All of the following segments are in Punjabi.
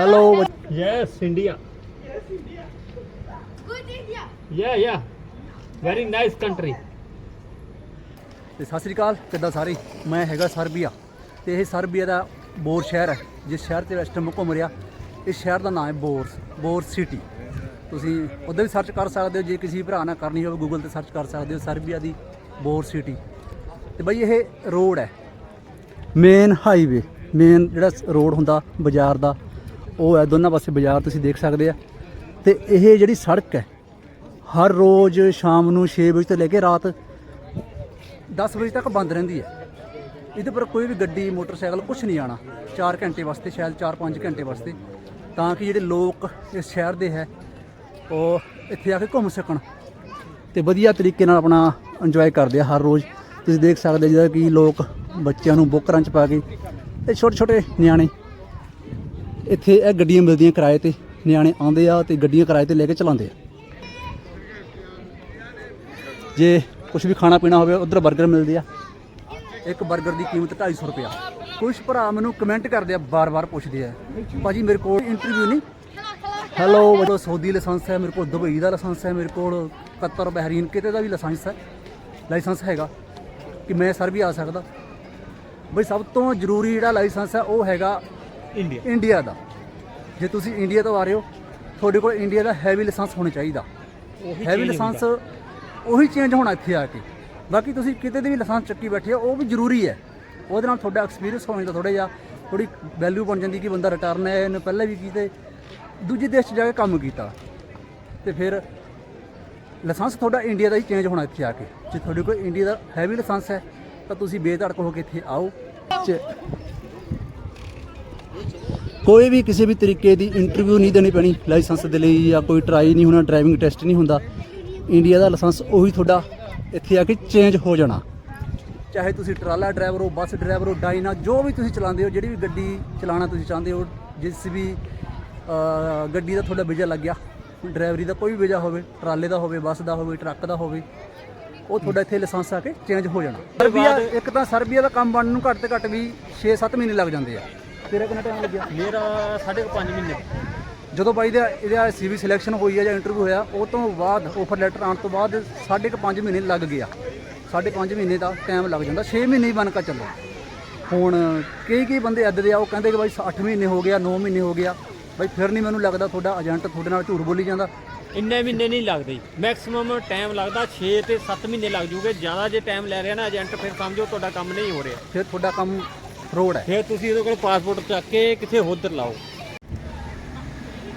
Hello. Yes, India. Good India. Yeah, yeah. Very nice country. ਤੇ ਸਤਿ ਸ੍ਰੀ ਅਕਾਲ ਕਿੱਦਾਂ ਸਾਰੇ ਮੈਂ ਹੈਗਾ ਸਰਬੀਆ ਤੇ ਇਹ ਸਰਬੀਆ ਦਾ ਬੋਰ ਸ਼ਹਿਰ ਹੈ ਜਿਸ ਸ਼ਹਿਰ ਤੇ ਵੈਸਟਰਨ ਮੈਂ ਘੁੰਮ ਰਿਹਾ ਇਸ ਸ਼ਹਿਰ ਦਾ ਨਾਮ ਹੈ ਬੋਰਸ ਬੋਰ ਸਿਟੀ ਤੁਸੀਂ ਉੱਧਰ ਵੀ ਸਰਚ ਕਰ ਸਕਦੇ ਹੋ ਜੇ ਕਿਸੇ ਭਰਾ ਨਾਲ ਕਰਨੀ ਹੋਵੇ ਗੂਗਲ ਤੇ ਸਰਚ ਕਰ ਸਕਦੇ ਹੋ ਸਰਬੀਆ ਦੀ ਬੋਰ ਸਿਟੀ ਤੇ ਬਈ ਇਹ ਰੋਡ ਹੈ ਮੇਨ ਹਾਈਵੇ ਮੇਨ ਜਿਹੜਾ ਰੋਡ ਹੁੰਦਾ ਬਾਜ਼ਾਰ ਦਾ ਉਹ ਹੈ, ਦੋਨਾਂ ਪਾਸੇ ਬਾਜ਼ਾਰ ਤੁਸੀਂ ਦੇਖ ਸਕਦੇ ਆ। ਤੇ ਇਹ ਜਿਹੜੀ ਸੜਕ ਹੈ, ਹਰ ਰੋਜ਼ ਸ਼ਾਮ ਨੂੰ 6 ਵਜੇ ਤੋਂ ਲੈ ਕੇ ਰਾਤ 10 ਵਜੇ ਤੱਕ ਬੰਦ ਰਹਿੰਦੀ ਹੈ। ਇਹਦੇ ਪਰ ਕੋਈ ਵੀ ਗੱਡੀ, ਮੋਟਰਸਾਈਕਲ ਕੁਝ ਨਹੀਂ ਆਣਾ 4 ਘੰਟੇ ਵਾਸਤੇ ਸ਼ਾਇਦ 4-5 ਘੰਟੇ ਵਾਸਤੇ। ਤਾਂ ਕਿ ਜਿਹੜੇ ਲੋਕ ਇਸ ਸ਼ਹਿਰ ਦੇ ਹੈ, ਉਹ ਇੱਥੇ ਆ ਕੇ ਘੁੰਮ ਸਕਣ ਤੇ ਵਧੀਆ ਤਰੀਕੇ ਨਾਲ ਆਪਣਾ ਇੰਜੋਏ ਕਰਦੇ ਆ ਹਰ ਰੋਜ਼। ਤੁਸੀਂ ਦੇਖ ਸਕਦੇ ਜਿਹਦਾ ਕਿ ਲੋਕ ਬੱਚਿਆਂ ਨੂੰ ਬੁੱਕਰਾਂ 'ਚ ਪਾ ਕੇ ਤੇ ਛੋਟੇ ਛੋਟੇ ਨਿਆਣੇ ਇੱਥੇ ਇਹ ਗੱਡੀਆਂ ਮਿਲਦੀਆਂ ਕਿਰਾਏ ਤੇ, ਨਿਆਣੇ ਆਉਂਦੇ ਆ ਤੇ ਗੱਡੀਆਂ ਕਿਰਾਏ ਤੇ ਲੈ ਕੇ ਚਲਾਉਂਦੇ ਆ। ਜੇ ਕੁਝ ਵੀ ਖਾਣਾ ਪੀਣਾ ਹੋਵੇ, ਉਧਰ 버ਗਰ ਮਿਲਦੇ ਆ। ਇੱਕ 버ਗਰ ਦੀ ਕੀਮਤ 250 ਰੁਪਿਆ ਕੁਝ ਭਰਾ ਮੈਨੂੰ ਕਮੈਂਟ ਕਰਦੇ ਆ, ਬਾਰ-ਬਾਰ ਪੁੱਛਦੇ ਆ। ਭਾਜੀ, ਮੇਰੇ ਕੋਲ ਇੰਟਰਵਿਊ ਨਹੀਂ। ਹੈਲੋ ਮੇਰੇ ਸਾਊਦੀ ਲਾਇਸੈਂਸ ਹੈ, ਮੇਰੇ ਕੋਲ ਦੁਬਈ ਦਾ ਲਾਇਸੈਂਸ ਹੈ, ਮੇਰੇ ਕੋਲ ਕਤਰ ਬਹਿਰੀਨ ਕਿਤੇ ਦਾ ਵੀ ਲਾਇਸੈਂਸ ਹੈ। ਲਾਇਸੈਂਸ ਹੈਗਾ ਕਿ ਮੈਂ ਸਰ ਵੀ ਆ ਸਕਦਾ। ਬਈ ਸਭ ਤੋਂ ਜ਼ਰੂਰੀ ਜਿਹੜਾ ਲਾਇਸੈਂਸ ਹੈ, ਉਹ ਹੈਗਾ India. ਇੰਡੀਆ ਦਾ। ਜੇ ਤੁਸੀਂ ਇੰਡੀਆ ਤੋਂ ਆ ਰਹੇ ਹੋ ਤੁਹਾਡੇ ਕੋਲ ਇੰਡੀਆ ਦਾ ਹੈਵੀ ਲਾਇਸੈਂਸ ਹੋਣਾ ਚਾਹੀਦਾ। ਉਹੀ ਹੈਵੀ change ਲਾਇਸੈਂਸ ਉਹੀ ਚੇਂਜ ਹੋਣਾ ਇੱਥੇ ਆ ਕੇ। ਬਾਕੀ ਤੁਸੀਂ ਕਿਤੇ ਦੇ ਵੀ ਲਾਇਸੈਂਸ ਚੱਕੀ ਬੈਠੇ ਹੋ ਉਹ ਵੀ ਜ਼ਰੂਰੀ ਹੈ। ਉਹਦੇ ਨਾਲ ਤੁਹਾਡਾ ਐਕਸਪੀਰੀਅੰਸ ਹੋ ਜਾਂਦਾ ਥੋੜਾ ਜਿਹਾ ਥੋੜੀ ਵੈਲਿਊ ਬਣ ਜਾਂਦੀ ਕਿ ਬੰਦਾ ਰਿਟਰਨ ਹੈ ਇਹਨੇ ਪਹਿਲਾਂ ਵੀ ਕੀਤੇ ਦੂਜੇ ਦੇਸ਼ 'ਚ ਜਾ ਕੇ ਕੰਮ ਕੀਤਾ। ਤੇ ਫਿਰ ਲਾਇਸੈਂਸ ਤੁਹਾਡਾ ਇੰਡੀਆ ਦਾ ਹੀ ਚੇਂਜ ਹੋਣਾ ਇੱਥੇ ਆ ਕੇ। ਜੇ ਤੁਹਾਡੇ ਕੋਲ ਇੰਡੀਆ ਦਾ ਹੈਵੀ ਲਾਇਸੈਂਸ ਹੈ ਤਾਂ ਤੁਸੀਂ ਬੇਧੜਕ ਹੋ ਕੇ ਇੱਥੇ ਆਓ। ਚ- ਕੋਈ ਵੀ ਕਿਸੇ ਵੀ ਤਰੀਕੇ ਦੀ ਇੰਟਰਵਿਊ ਨਹੀਂ ਦੇਣੀ ਪੈਣੀ ਲਾਇਸੈਂਸ ਦੇ ਲਈ ਜਾਂ ਕੋਈ ਟਰਾਈ ਨਹੀਂ ਹੋਣਾ ਡਰਾਈਵਿੰਗ ਟੈਸਟ ਨਹੀਂ ਹੁੰਦਾ। ਇੰਡੀਆ ਦਾ ਲਾਇਸੈਂਸ ਉਹੀ ਤੁਹਾਡਾ ਇੱਥੇ ਆ ਕੇ ਚੇਂਜ ਹੋ ਜਾਣਾ। ਚਾਹੇ ਤੁਸੀਂ ਟਰਾਲਾ ਡਰਾਈਵਰ ਹੋ ਬੱਸ ਡਰਾਈਵਰ ਹੋ ਡਾਈਨਾ ਜੋ ਵੀ ਤੁਸੀਂ ਚਲਾਉਂਦੇ ਹੋ ਜਿਹੜੀ ਵੀ ਗੱਡੀ ਚਲਾਉਣਾ ਤੁਸੀਂ ਚਾਹੁੰਦੇ ਹੋ ਜਿਸ ਵੀ ਗੱਡੀ ਦਾ ਤੁਹਾਡਾ ਵੀਜ਼ਾ ਲੱਗਿਆ ਡਰਾਈਵਰੀ ਦਾ ਕੋਈ ਵੀ ਵੀਜ਼ਾ ਹੋਵੇ ਟਰਾਲੇ ਦਾ ਹੋਵੇ ਬੱਸ ਦਾ ਹੋਵੇ ਟਰੱਕ ਦਾ ਹੋਵੇ ਉਹ ਤੁਹਾਡਾ ਇੱਥੇ ਲਾਇਸੈਂਸ ਆ ਕੇ ਚੇਂਜ ਹੋ ਜਾਣਾ। ਸਰਬੀਆ ਇੱਕ ਤਾਂ ਸਰਬੀਆ ਦਾ ਕੰਮ ਬਣਨ ਨੂੰ ਘੱਟ ਤੇ ਘੱਟ ਵੀ 6-7 ਮਹੀਨੇ ਲੱਗ ਜਾਂਦੇ ਆ। ਤੇਰਾ ਕਿੰਨਾ ਟਾਈਮ ਲੱਗਿਆ ਮੇਰਾ ਸਾਢੇ ਕੁ ਪੰਜ ਮਹੀਨੇ। ਜਦੋਂ ਬਾਈ ਦਾ ਇਹਦਾ ਸੀਵੀ ਸਿਲੈਕਸ਼ਨ ਹੋਈ ਹੈ ਜਾਂ ਇੰਟਰਵਿਊ ਹੋਇਆ ਉਹ ਤੋਂ ਬਾਅਦ ਆਫਰ ਲੈਟਰ ਆਉਣ ਤੋਂ ਬਾਅਦ ਸਾਢੇ ਕੁ ਪੰਜ ਮਹੀਨੇ ਲੱਗ ਗਿਆ। ਸਾਢੇ ਪੰਜ ਮਹੀਨੇ ਦਾ ਟਾਈਮ ਲੱਗ ਜਾਂਦਾ। 6 ਮਹੀਨੇ ਹੀ ਬਣ ਕੇ ਚੱਲੋ। ਹੁਣ ਕਈ ਕਈ ਬੰਦੇ ਅੱਦ ਦੇ ਆ ਉਹ ਕਹਿੰਦੇ ਕਿ ਬਾਈ 8 ਮਹੀਨੇ ਹੋ ਗਿਆ 9 ਮਹੀਨੇ ਹੋ ਗਿਆ। ਬਾਈ ਫਿਰ ਨਹੀਂ ਮੈਨੂੰ ਲੱਗਦਾ ਤੁਹਾਡਾ ਏਜੰਟ ਤੁਹਾਡੇ ਨਾਲ ਝੂਠ ਬੋਲੀ ਜਾਂਦਾ। ਇੰਨੇ ਮਹੀਨੇ ਨਹੀਂ ਲੱਗਦੇ। ਮੈਕਸਿਮਮ ਟਾਈਮ ਲੱਗਦਾ 6 ਤੇ 7 ਮਹੀਨੇ ਲੱਗ ਜੂਗੇ। ਜ਼ਿਆਦਾ ਜੇ ਟਾਈਮ ਲੈ ਰਿਹਾ ਨਾ ਏਜੰਟ ਫਿਰ ਸਮਝੋ ਤੁਹਾਡਾ ਕੰਮ ਨਹੀਂ ਹੋ ਰਿਹਾ। ਫਿਰ ਤੁਹਾਡਾ ਕੰਮ ਫਰੋਡ ਹੈ। ਫਿਰ ਤੁਸੀਂ ਇਹਦੇ ਕੋਲ ਪਾਸਪੋਰਟ ਚੱਕ ਕੇ ਕਿਥੇ ਹੋਦਰ ਲਾਓ।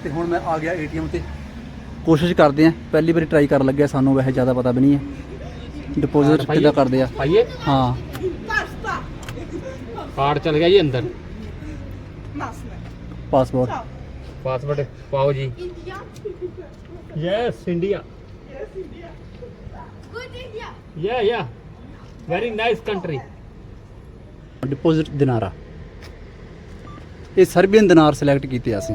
ਤੇ ਹੁਣ ਮੈਂ ਆ ਗਿਆ ਏਟੀਐਮ ਤੇ। ਕੋਸ਼ਿਸ਼ ਕਰਦੇ ਆ ਪਹਿਲੀ ਵਾਰੀ ਟਰਾਈ ਕਰਨ ਲੱਗਿਆ। ਸਾਨੂੰ ਵੈਸੇ ਜ਼ਿਆਦਾ ਪਤਾ ਵੀ ਨਹੀਂ ਹੈ। ਡਿਪੋਜ਼ਿਟ ਕਿੱਦਾਂ ਕਰਦੇ ਆ। ਆਈਏ। ਹਾਂ। ਕਾਰਡ ਚਲ ਗਿਆ ਜੀ ਅੰਦਰ। ਪਾਸਪੋਰਟ ਪਾਸਵਰਡ ਪਾਓ ਜੀ। India. Yes India Good India. Yeah yeah very nice country deposit ਦਿਨਾਰਾ। ਇਹ ਸਰਬੀਅਨ ਦਿਨਾਰ ਸਿਲੈਕਟ ਕੀਤੇ ਅਸੀਂ।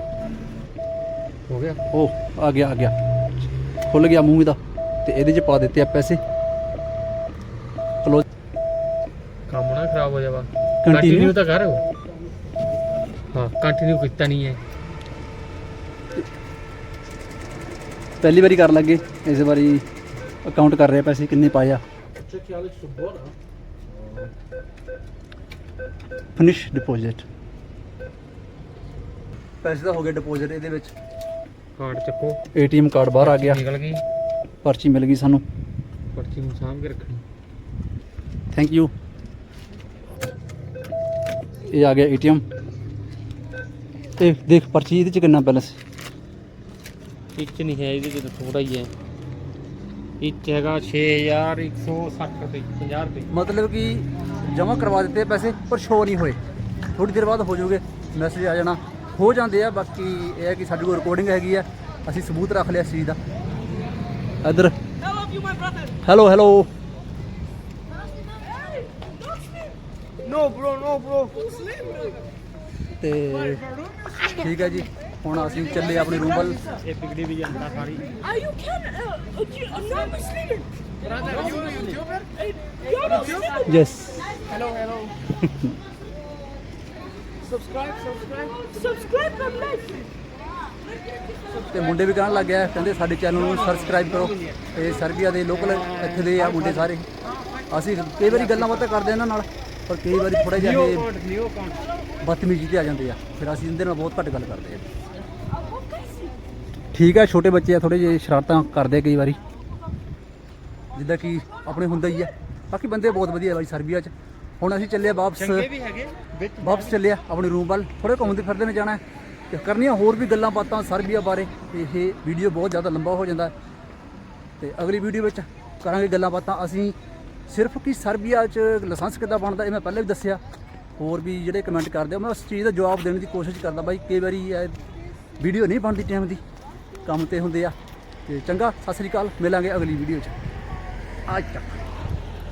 ਹੋ ਗਿਆ? ਉਹ ਆ ਗਿਆ ਆ ਗਿਆ। ਖੁੱਲ ਗਿਆ ਮੂੰਹ ਇਹਦਾ ਤੇ ਇਹਦੇ 'ਚ ਪਾ ਦਿੱਤੇ ਆ ਪੈਸੇ ਕਲੋਜ਼ ਕੰਮ ਨਾ ਖਰਾਬ ਹੋ ਜਾਵਾ? ਕੰਟੀਨਿਊ ਤਾਂ ਕਰ। ਹਾਂ ਕੰਟੀਨਿਊ ਕੀਤਾ ਨਹੀਂ ਹੈ ਪਹਿਲੀ ਵਾਰੀ ਕਰ ਲੱਗੇ ਇਸ ਵਾਰੀ ਅਕਾਊਂਟ ਕਰ ਰਿਹਾ ਪੈਸੇ ਕਿੰਨੇ ਪਾਏ ਆ। ਫਿਨਿਸ਼ ਡਿਪੋਜ਼ਿਟ ਪੈਸੇ ਤਾਂ ਹੋ ਗਏ ਡਿਪੋਜ਼ਿਟ ਇਹਦੇ ਵਿੱਚ। ਕਾਰਡ ਚੱਕੋ। ਏਟੀਐਮ ਕਾਰਡ ਬਾਹਰ ਆ ਗਿਆ। ਨਿਕਲ ਗਈ। ਪਰਚੀ ਮਿਲ ਗਈ ਸਾਨੂੰ। ਪਰਚੀ ਨੂੰ ਸਾਂਭ ਕੇ ਰੱਖਣੀ। ਥੈਂਕ ਯੂ ਇਹ ਆ ਗਿਆ ਏਟੀਐਮ ਇਹ ਦੇਖ ਪਰਚੀ ਇਹਦੇ ਚ ਕਿੰਨਾ ਬੈਲੈਂਸ ਇੱਕ ਨਹੀਂ ਹੈ ਇਹਦੇ ਤੇ ਥੋੜਾ ਹੀ ਹੈ। ਇੱਕ ਹੈਗਾ 6160 ਰੁਪਏ 50 ਰੁਪਏ। ਮਤਲਬ ਕਿ ਜਮ੍ਹਾਂ ਕਰਵਾ ਦਿੱਤੇ ਪੈਸੇ ਪਰ ਸ਼ੋ ਨਹੀਂ ਹੋਏ। ਥੋੜੀ ਦੇਰ ਬਾਅਦ ਹੋ ਜਾਊਗੇ ਮੈਸੇਜ ਆ ਜਾਣਾ। ਹੋ ਜਾਂਦੇ ਆ ਬਾਕੀ ਇਹ ਹੈ ਕਿ ਸਾਡੀ ਕੋਲ ਰਿਕਾਰਡਿੰਗ ਹੈਗੀ ਆ ਅਸੀਂ ਸਬੂਤ ਰੱਖ ਲਿਆ ਇਸ ਚੀਜ਼ ਦਾ। ਇੱਧਰ। Hello hello No, bro, no, bro. ਤੇ ਠੀਕ ਹੈ ਜੀ ਹੁਣ ਅਸੀਂ ਚੱਲੇ ਆਪਣੇ ਰੂਮ ਵੱਲ। ਇਹ ਪਿਗੜੀ ਵੀ ਜਾਂਦਾ ਸਾਰੀ। You, I'm not Muslim. Brother, you YouTuber? You're Muslim. Yes Hello, hello. subscribe, subscribe. Subscribe and like. ਤੇ ਮੁੰਡੇ ਵੀ ਕਹਿਣ ਲੱਗ ਗਿਆ ਕਹਿੰਦੇ ਸਾਡੇ ਚੈਨਲ ਨੂੰ ਸਬਸਕ੍ਰਾਈਬ ਕਰੋ। ਤੇ ਸਰਬੀਆ ਦੇ ਲੋਕਲ ਇੱਥੇ ਦੇ ਆ ਮੁੰਡੇ ਸਾਰੇ। ਅਸੀਂ ਕਈ ਵਾਰੀ ਗੱਲਾਂ ਬਾਤਾਂ ਕਰਦੇ ਇਹਨਾਂ ਨਾਲ ਪਰ ਕਈ ਵਾਰੀ ਥੋੜਾ ਜਿਹਾ ਇਹ ਬਦਤਮੀਜ਼ੀ ਤੇ ਆ ਜਾਂਦੇ ਆ। ਫਿਰ ਅਸੀਂ ਇਹਦੇ ਨਾਲ ਬਹੁਤ ਘੱਟ ਗੱਲ ਕਰਦੇ ਆ। ਠੀਕ ਹੈ ਛੋਟੇ ਬੱਚੇ ਆ ਥੋੜੇ ਜਿਹੇ ਸ਼ਰਾਰਤਾਂ ਕਰਦੇ ਕਈ ਵਾਰੀ। ਜਿੱਦਾਂ ਕਿ ਆਪਣੇ ਹੁੰਦਾ ਹੀ ਆ। ਬਾਕੀ ਬੰਦੇ ਬਹੁਤ ਵਧੀਆ ਬਾਈ ਸਰਬੀਆ 'ਚ। ਹੁਣ ਅਸੀਂ ਚੱਲੇ ਆ ਵਾਪਸ। ਚੰਗੇ ਵੀ ਹੈਗੇ ਵਿੱਚ ਵਾਪਸ ਚੱਲੇ ਆ ਆਪਣੇ ਰੂਮ ਵੱਲ। ਥੋੜੇ ਘੁੰਮਦੇ ਫਿਰਦੇ ਨੇ ਜਾਣਾ ਹੈ। ਤੇ ਕਰਨੀਆਂ ਹੋਰ ਵੀ ਗੱਲਾਂ ਬਾਤਾਂ ਸਰਬੀਆ ਬਾਰੇ। ਤੇ ਇਹ ਵੀਡੀਓ ਬਹੁਤ ਜ਼ਿਆਦਾ ਲੰਬਾ ਹੋ ਜਾਂਦਾ ਤੇ ਅਗਲੀ ਵੀਡੀਓ ਵਿੱਚ ਕਰਾਂਗੇ ਗੱਲਾਂ ਬਾਤਾਂ। ਅਸੀਂ ਸਿਰਫ ਕਿ ਸਰਬੀਆ 'ਚ ਲਾਇਸੈਂਸ ਕਿੱਦਾਂ ਬਣਦਾ ਇਹ ਮੈਂ ਪਹਿਲਾਂ ਵੀ ਦੱਸਿਆ। ਹੋਰ ਵੀ ਜਿਹੜੇ ਕਮੈਂਟ ਕਰਦੇ ਆ ਮੈਂ ਉਸ ਚੀਜ਼ ਦਾ ਜਵਾਬ ਦੇਣ ਦੀ ਕੋਸ਼ਿਸ਼ ਕਰਦਾ ਬਾਈ। ਕਈ ਵਾਰੀ ਵੀਡੀਓ ਨਹੀਂ ਬਣਦੀ ਟਾਈਮ ਦੀ। ਕੰਮ ਤੇ ਹੁੰਦੇ ਆ। ਤੇ ਚੰਗਾ ਸਤਿ ਸ੍ਰੀ ਅਕਾਲ। ਮਿਲਾਂਗੇ ਅਗਲੀ ਵੀਡੀਓ 'ਚ। ਅੱਜ ਤੱਕ